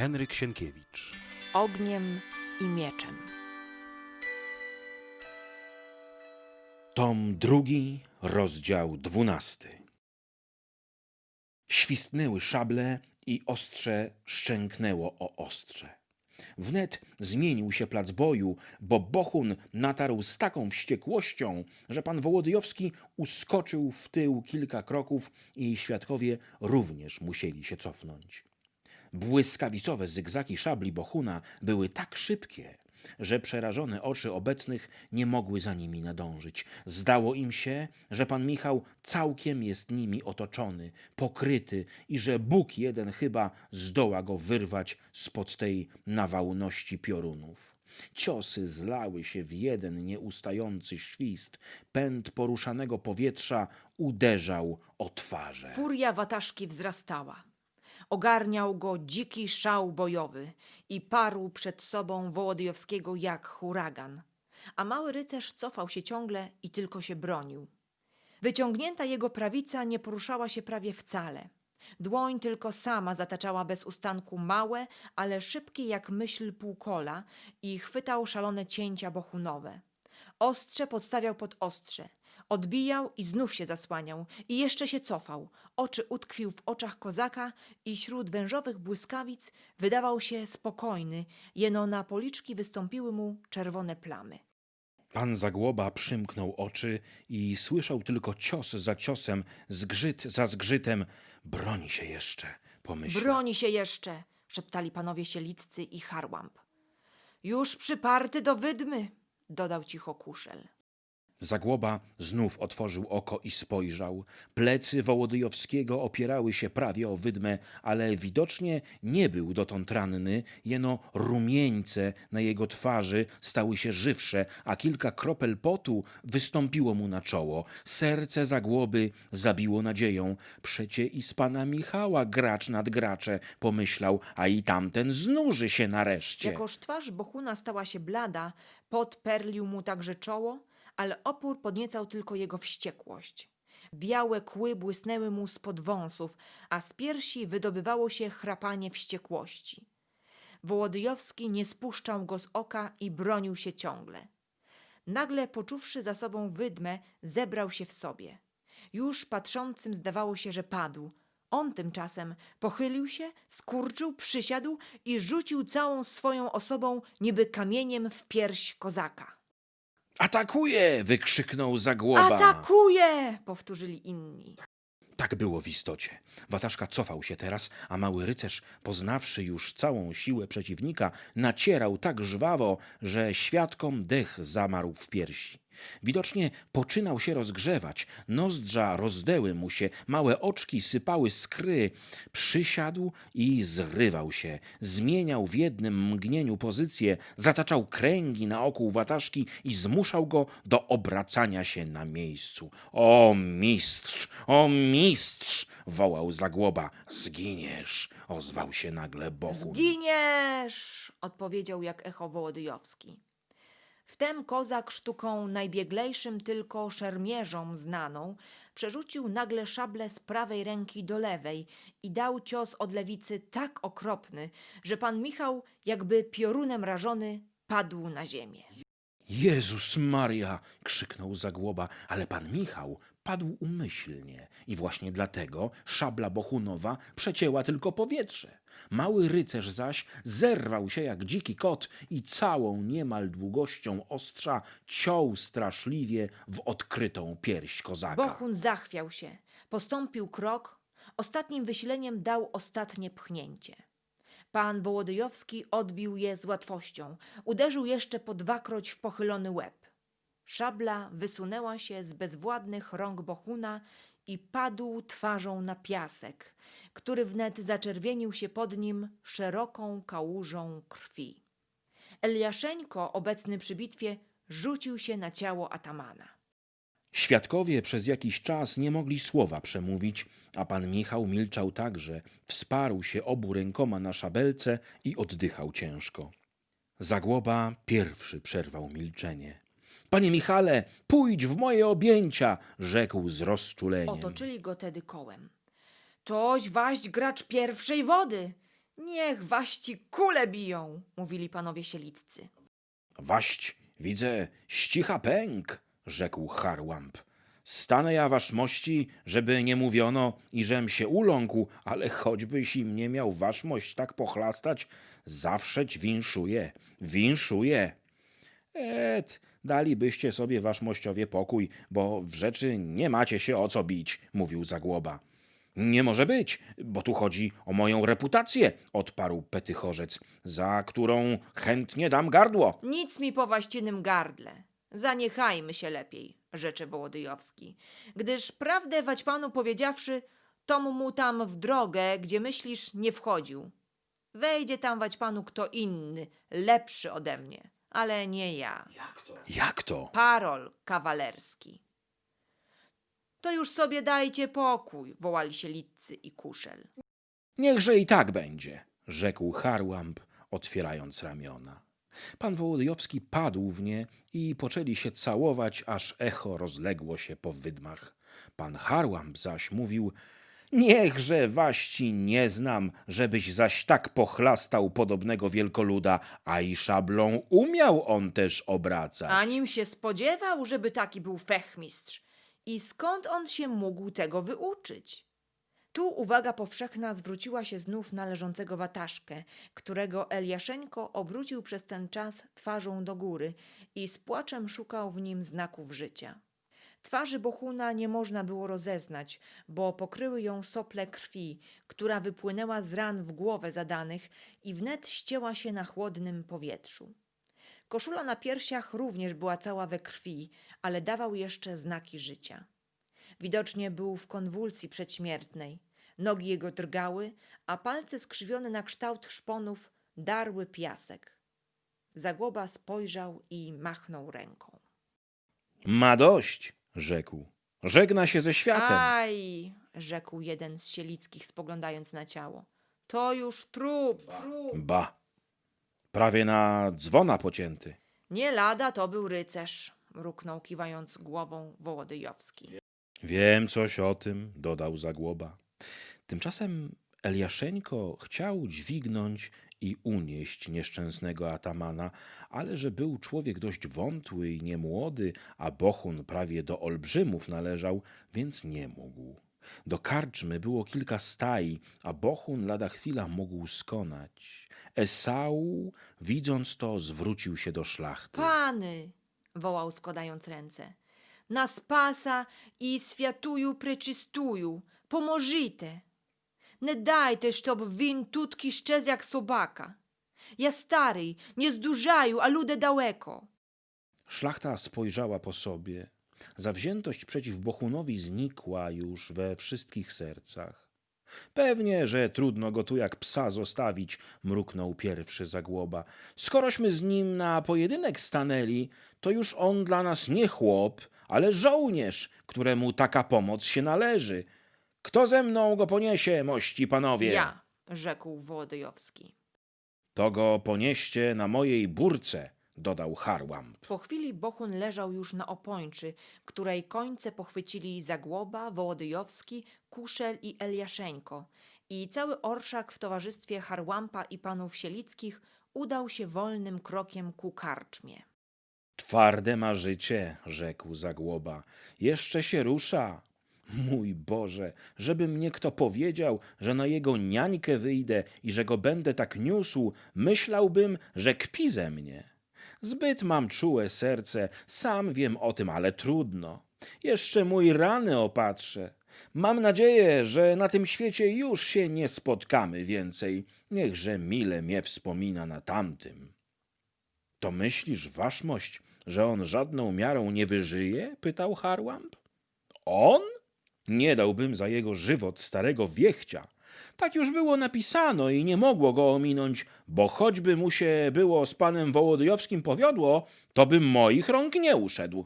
Henryk Sienkiewicz. ogniem i mieczem. Tom drugi, rozdział dwunasty. Świstnęły szable i ostrze szczęknęło o ostrze. Wnet zmienił się plac boju, bo Bohun natarł z taką wściekłością, że pan Wołodyjowski uskoczył w tył kilka kroków i świadkowie również musieli się cofnąć. Błyskawicowe zygzaki szabli Bohuna były tak szybkie, że przerażone oczy obecnych nie mogły za nimi nadążyć. Zdało im się, że pan Michał całkiem jest nimi otoczony, pokryty i że Bóg jeden chyba zdoła go wyrwać spod tej nawałności piorunów. Ciosy zlały się w jeden nieustający świst. Pęd poruszanego powietrza uderzał o twarze. Furia wataszki wzrastała. Ogarniał go dziki szał bojowy i parł przed sobą Wołodyjowskiego jak huragan. A mały rycerz cofał się ciągle i tylko się bronił. Wyciągnięta jego prawica nie poruszała się prawie wcale. Dłoń tylko sama zataczała bez ustanku małe, ale szybkie jak myśl półkola i chwytał szalone cięcia bohunowe. Ostrze podstawiał pod ostrze. Odbijał i znów się zasłaniał i jeszcze się cofał. Oczy utkwił w oczach kozaka i śród wężowych błyskawic wydawał się spokojny, jeno na policzki wystąpiły mu czerwone plamy. Pan Zagłoba przymknął oczy i słyszał tylko cios za ciosem, zgrzyt za zgrzytem. Broni się jeszcze, pomyślał. Broni się jeszcze, szeptali panowie sieliccy i harłamp. Już przyparty do wydmy, dodał cicho kuszel. Zagłoba znów otworzył oko i spojrzał. Plecy Wołodyjowskiego opierały się prawie o wydmę, ale widocznie nie był dotąd ranny, jeno rumieńce na jego twarzy stały się żywsze, a kilka kropel potu wystąpiło mu na czoło. Serce Zagłoby zabiło nadzieją. Przecie i z pana Michała gracz nad gracze, pomyślał, a i tamten znuży się nareszcie. Jakoż twarz Bohuna stała się blada, pot perlił mu także czoło, ale opór podniecał tylko jego wściekłość. Białe kły błysnęły mu spod wąsów, a z piersi wydobywało się chrapanie wściekłości. Wołodyjowski nie spuszczał go z oka i bronił się ciągle. Nagle, poczuwszy za sobą wydmę, zebrał się w sobie. Już patrzącym zdawało się, że padł. On tymczasem pochylił się, skurczył, przysiadł i rzucił całą swoją osobą niby kamieniem w pierś kozaka. Atakuje! wykrzyknął Zagłoba. Atakuje! powtórzyli inni. Tak było w istocie. Wataszka cofał się teraz, a mały rycerz, poznawszy już całą siłę przeciwnika, nacierał tak żwawo, że świadkom dech zamarł w piersi. Widocznie poczynał się rozgrzewać, nozdrza rozdeły mu się, małe oczki sypały skry. Przysiadł i zrywał się, zmieniał w jednym mgnieniu pozycję, zataczał kręgi naokół wataszki i zmuszał go do obracania się na miejscu. O mistrz, o mistrz! wołał Zagłoba. Zginiesz! ozwał się nagle Bohun. Zginiesz! odpowiedział jak echo Wołodyjowski. Wtem kozak sztuką najbieglejszym tylko szermierzom znaną przerzucił nagle szablę z prawej ręki do lewej i dał cios od lewicy tak okropny, że pan Michał, jakby piorunem rażony, padł na ziemię. Jezus Maria! krzyknął Zagłoba, ale pan Michał padł umyślnie i właśnie dlatego szabla Bohunowa przecięła tylko powietrze. Mały rycerz zaś zerwał się jak dziki kot i całą niemal długością ostrza ciął straszliwie w odkrytą pierś kozaka. Bohun zachwiał się, postąpił krok, ostatnim wysileniem dał ostatnie pchnięcie. Pan Wołodyjowski odbił je z łatwością, uderzył jeszcze po dwakroć w pochylony łeb. Szabla wysunęła się z bezwładnych rąk Bohuna i padł twarzą na piasek, który wnet zaczerwienił się pod nim szeroką kałużą krwi. Eliaszeńko, obecny przy bitwie, rzucił się na ciało atamana. Świadkowie przez jakiś czas nie mogli słowa przemówić, a pan Michał milczał także, wsparł się obu rękoma na szabelce i oddychał ciężko. Zagłoba pierwszy przerwał milczenie. Panie Michale, pójdź w moje objęcia, rzekł z rozczuleniem. Otoczyli go tedy kołem. Toś waść gracz pierwszej wody. Niech waści kule biją, mówili panowie sieliccy. Waść, widzę, ścicha pęk, rzekł Harłamp. Stanę ja wasz mości, żeby nie mówiono i żem się uląkł, ale choćbyś im nie miał wasz mość tak pochlastać, zawszeć winszuje, winszuje. Et, dalibyście sobie wasz mościowie pokój, bo w rzeczy nie macie się o co bić, mówił Zagłoba. Nie może być, bo tu chodzi o moją reputację, odparł Petychorzec, za którą chętnie dam gardło. Nic mi po waścinym gardle. Zaniechajmy się lepiej, rzecze Wołodyjowski. Gdyż prawdę wać panu powiedziawszy, tomu mu tam w drogę, gdzie myślisz, nie wchodził. Wejdzie tam wać panu kto inny, lepszy ode mnie, ale nie ja. Jak to? Parol kawalerski. To już sobie dajcie pokój, wołali się Litcy i Kuszel. Niechże i tak będzie, rzekł Harłamb, otwierając ramiona. Pan Wołodyjowski padł w nie i poczęli się całować, aż echo rozległo się po wydmach. Pan Harłamb zaś mówił, niechże waści nie znam, żebyś zaś tak pochlastał podobnego wielkoluda, a i szablą umiał on też obracać. A nim się spodziewał, żeby taki był fechmistrz. I skąd on się mógł tego wyuczyć? Tu uwaga powszechna zwróciła się znów na leżącego wataszkę, którego Eliaszeńko obrócił przez ten czas twarzą do góry i z płaczem szukał w nim znaków życia. Twarzy Bohuna nie można było rozeznać, bo pokryły ją sople krwi, która wypłynęła z ran w głowę zadanych i wnet ścięła się na chłodnym powietrzu. Koszula na piersiach również była cała we krwi, ale dawał jeszcze znaki życia. Widocznie był w konwulsji przedśmiertnej. Nogi jego drgały, a palce skrzywione na kształt szponów darły piasek. Zagłoba spojrzał i machnął ręką. Ma dość, rzekł. Żegna się ze światem. Aj, rzekł jeden z sielickich, spoglądając na ciało. To już trup, trup. Ba, prawie na dzwona pocięty. Nie lada to był rycerz, mruknął kiwając głową Wołodyjowski. Wiem coś o tym, dodał Zagłoba. Tymczasem Eliaszeńko chciał dźwignąć i unieść nieszczęsnego atamana, ale że był człowiek dość wątły i niemłody, a Bohun prawie do olbrzymów należał, więc nie mógł. Do karczmy było kilka stai, a Bohun lada chwila mógł skonać. Esau, widząc to, zwrócił się do szlachty. Pany, wołał składając ręce, na spasa i światuju preczystuju, pomożyte. Nie dajte, щоб він tutki szczez jak sobaka. Ja stary, nie zdużaju, a ludę daleko. Szlachta spojrzała po sobie. Zawziętość przeciw Bohunowi znikła już we wszystkich sercach. Pewnie, że trudno go tu jak psa zostawić, mruknął pierwszy Zagłoba. Skorośmy z nim na pojedynek stanęli, to już on dla nas nie chłop, ale żołnierz, któremu taka pomoc się należy. Kto ze mną go poniesie, mości panowie? Ja, rzekł Wołodyjowski. To go ponieście na mojej burce, dodał Harłamb. Po chwili Bohun leżał już na opończy, której końce pochwycili Zagłoba, Wołodyjowski, Kuszel i Eliaszeńko i cały orszak w towarzystwie Harłampa i panów sielickich udał się wolnym krokiem ku karczmie. Twarde ma życie, rzekł Zagłoba. Jeszcze się rusza. Mój Boże, żeby mnie kto powiedział, że na jego niańkę wyjdę i że go będę tak niósł, myślałbym, że kpi ze mnie. Zbyt mam czułe serce, sam wiem o tym, ale trudno. Jeszcze mój rany opatrzę. Mam nadzieję, że na tym świecie już się nie spotkamy więcej. Niechże mile mnie wspomina na tamtym. To myślisz, waszmość, że on żadną miarą nie wyżyje? pytał Harłamb. On? Nie dałbym za jego żywot starego wiechcia. Tak już było napisano i nie mogło go ominąć, bo choćby mu się było z panem Wołodyjowskim powiodło, to bym moich rąk nie uszedł.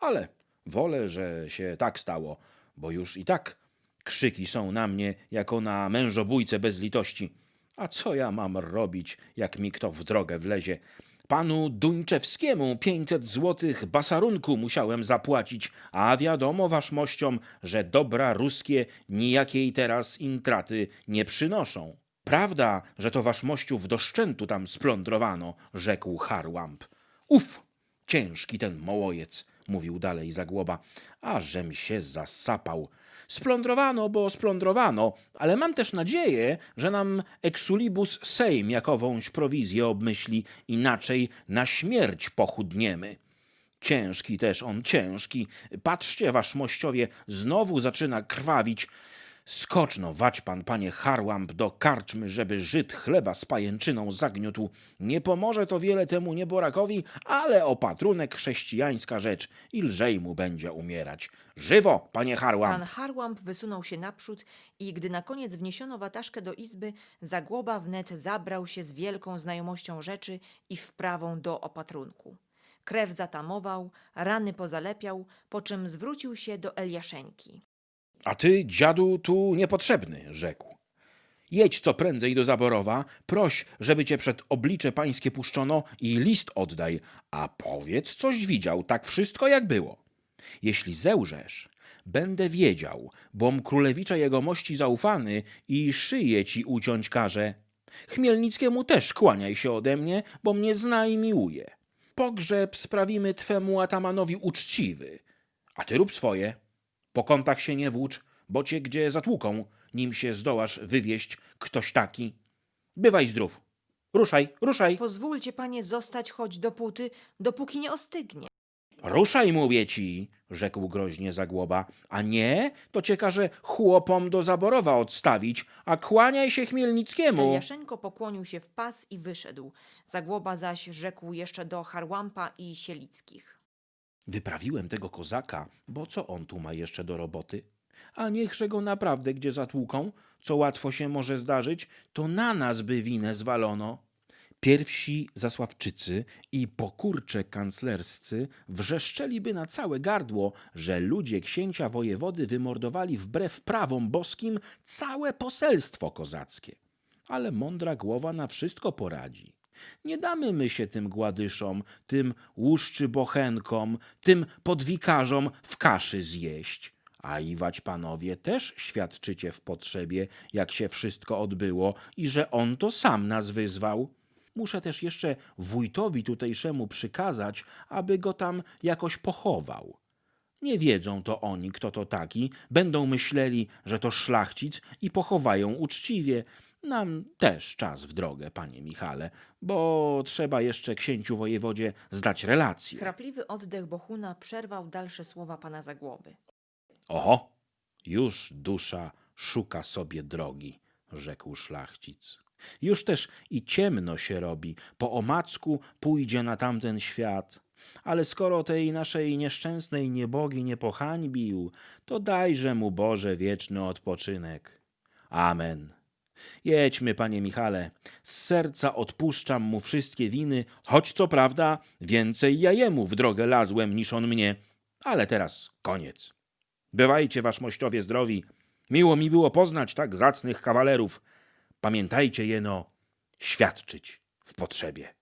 Ale wolę, że się tak stało, bo już i tak krzyki są na mnie jako na mężobójcę bez litości. A co ja mam robić, jak mi kto w drogę wlezie? Panu Duńczewskiemu pięćset złotych basarunku musiałem zapłacić, a wiadomo waszmościom, że dobra ruskie nijakiej teraz intraty nie przynoszą. prawda, że to wasz mościów do szczętu tam splądrowano, rzekł Harłamp. Uf, ciężki ten mołojec, mówił dalej Zagłoba, a żem się zasapał. Splądrowano, bo splądrowano, ale mam też nadzieję, że nam Exulibus Sejm jakowąś prowizję obmyśli, inaczej na śmierć pochudniemy. Ciężki też on, ciężki. Patrzcie, wasz mościowie, znowu zaczyna krwawić. Skoczno, wać pan, panie Harłamp, do karczmy, żeby Żyd chleba z pajęczyną zagniótł. Nie pomoże to wiele temu nieborakowi, ale opatrunek chrześcijańska rzecz i lżej mu będzie umierać. Żywo, panie Harłamp! Pan Harłamp wysunął się naprzód i gdy na koniec wniesiono wataszkę do izby, Zagłoba wnet zabrał się z wielką znajomością rzeczy i wprawą do opatrunku. Krew zatamował, rany pozalepiał, po czym zwrócił się do Eliaszeńki. A ty, dziadu, tu niepotrzebny, rzekł. Jedź co prędzej do Zaborowa, proś, żeby cię przed oblicze pańskie puszczono i list oddaj, a powiedz, coś widział, tak wszystko jak było. Jeśli zełżesz, będę wiedział, bom królewicza jegomości zaufany i szyję ci uciąć każe. Chmielnickiemu też kłaniaj się ode mnie, bo mnie zna i miłuje. Pogrzeb sprawimy twemu atamanowi uczciwy, a ty rób swoje. Po kątach się nie włócz, bo cię gdzie zatłuką, nim się zdołasz wywieść ktoś taki. Bywaj zdrów. Ruszaj, ruszaj. Pozwólcie, panie, zostać choć dopóty, dopóki nie ostygnie. Ruszaj, mówię ci, rzekł groźnie Zagłoba. A nie, to cię każe chłopom do Zaborowa odstawić, a kłaniaj się Chmielnickiemu. Eliaszenko pokłonił się w pas i wyszedł. Zagłoba zaś rzekł jeszcze do Harłampa i Sielickich. Wyprawiłem tego kozaka, bo co on tu ma jeszcze do roboty? A niechże go naprawdę gdzie zatłuką, co łatwo się może zdarzyć, to na nas by winę zwalono. Pierwsi Zasławczycy i pokurcze kanclerscy wrzeszczeliby na całe gardło, że ludzie księcia wojewody wymordowali wbrew prawom boskim całe poselstwo kozackie. Ale mądra głowa na wszystko poradzi. Nie damy my się tym gładyszom, tym łuszczy bochenkom, tym podwikarzom w kaszy zjeść. A iwać panowie też świadczycie w potrzebie, jak się wszystko odbyło i że on to sam nas wyzwał. Muszę też jeszcze wójtowi tutejszemu przykazać, aby go tam jakoś pochował. Nie wiedzą to oni, kto to taki, będą myśleli, że to szlachcic i pochowają uczciwie. Nam też czas w drogę, panie Michale, bo trzeba jeszcze księciu wojewodzie zdać relację. Chrapliwy oddech Bohuna przerwał dalsze słowa pana Zagłoby. Oho, już dusza szuka sobie drogi, rzekł szlachcic. Już też i ciemno się robi, po omacku pójdzie na tamten świat. Ale skoro tej naszej nieszczęsnej niebogi nie pohańbił, to dajże mu Boże wieczny odpoczynek. Amen. Jedźmy, panie Michale, z serca odpuszczam mu wszystkie winy, choć co prawda więcej ja jemu w drogę lazłem niż on mnie. Ale teraz koniec. Bywajcie, wasz mościowie zdrowi. Miło mi było poznać tak zacnych kawalerów. Pamiętajcie jeno, świadczyć w potrzebie.